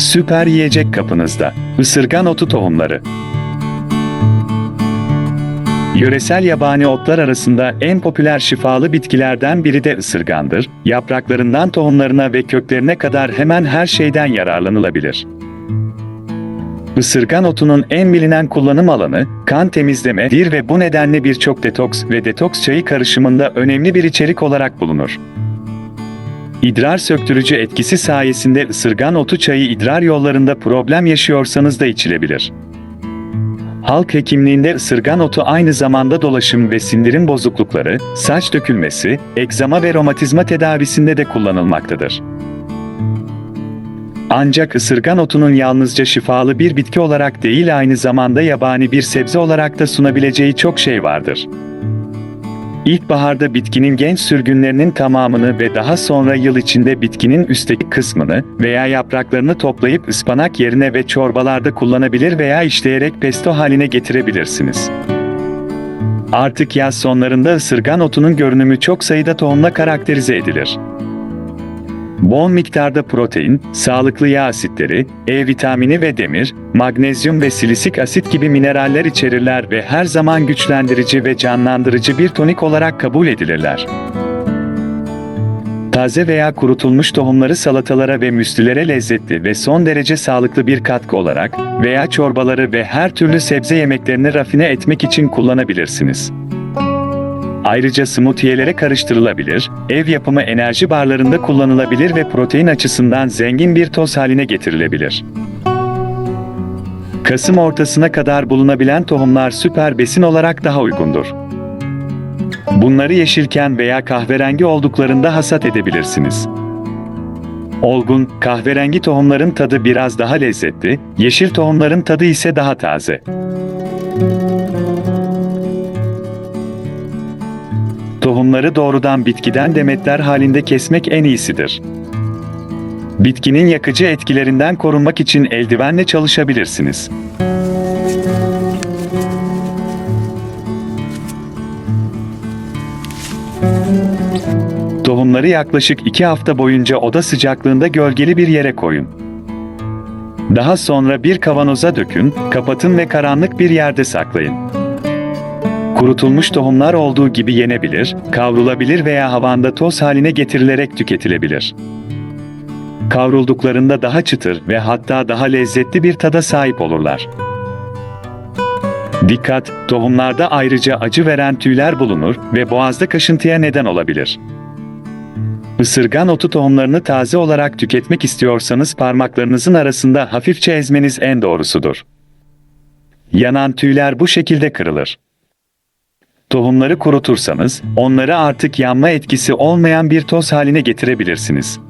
Süper yiyecek kapınızda. Isırgan otu tohumları. Yöresel yabani otlar arasında en popüler şifalı bitkilerden biri de ısırgandır. Yapraklarından tohumlarına ve köklerine kadar hemen her şeyden yararlanılabilir. Isırgan otunun en bilinen kullanım alanı kan temizlemedir ve bu nedenle birçok detoks ve detoks çayı karışımında önemli bir içerik olarak bulunur. İdrar söktürücü etkisi sayesinde ısırgan otu çayı idrar yollarında problem yaşıyorsanız da içilebilir. Halk hekimliğinde ısırgan otu aynı zamanda dolaşım ve sindirim bozuklukları, saç dökülmesi, egzama ve romatizma tedavisinde de kullanılmaktadır. Ancak ısırgan otunun yalnızca şifalı bir bitki olarak değil aynı zamanda yabani bir sebze olarak da sunabileceği çok şey vardır. İlkbaharda bitkinin genç sürgünlerinin tamamını ve daha sonra yıl içinde bitkinin üstteki kısmını veya yapraklarını toplayıp ıspanak yerine ve çorbalarda kullanabilir veya işleyerek pesto haline getirebilirsiniz. Artık yaz sonlarında ısırgan otunun görünümü çok sayıda tohumla karakterize edilir. Bol miktarda protein, sağlıklı yağ asitleri, E vitamini ve demir, magnezyum ve silisik asit gibi mineraller içerirler ve her zaman güçlendirici ve canlandırıcı bir tonik olarak kabul edilirler. Taze veya kurutulmuş tohumları salatalara ve müslilere lezzetli ve son derece sağlıklı bir katkı olarak veya çorbaları ve her türlü sebze yemeklerini rafine etmek için kullanabilirsiniz. Ayrıca smoothie'lere karıştırılabilir, ev yapımı enerji barlarında kullanılabilir ve protein açısından zengin bir toz haline getirilebilir. Kasım ortasına kadar bulunabilen tohumlar süper besin olarak daha uygundur. Bunları yeşilken veya kahverengi olduklarında hasat edebilirsiniz. Olgun, kahverengi tohumların tadı biraz daha lezzetli, yeşil tohumların tadı ise daha taze. Tohumları doğrudan bitkiden demetler halinde kesmek en iyisidir. Bitkinin yakıcı etkilerinden korunmak için eldivenle çalışabilirsiniz. Tohumları yaklaşık 2 hafta boyunca oda sıcaklığında gölgeli bir yere koyun. Daha sonra bir kavanoza dökün, kapatın ve karanlık bir yerde saklayın. Kurutulmuş tohumlar olduğu gibi yenebilir, kavrulabilir veya havanda toz haline getirilerek tüketilebilir. Kavrulduklarında daha çıtır ve hatta daha lezzetli bir tada sahip olurlar. Dikkat! Tohumlarda ayrıca acı veren tüyler bulunur ve boğazda kaşıntıya neden olabilir. Isırgan otu tohumlarını taze olarak tüketmek istiyorsanız parmaklarınızın arasında hafifçe ezmeniz en doğrusudur. Yanan tüyler bu şekilde kırılır. Tohumları kurutursanız, onları artık yanma etkisi olmayan bir toz haline getirebilirsiniz.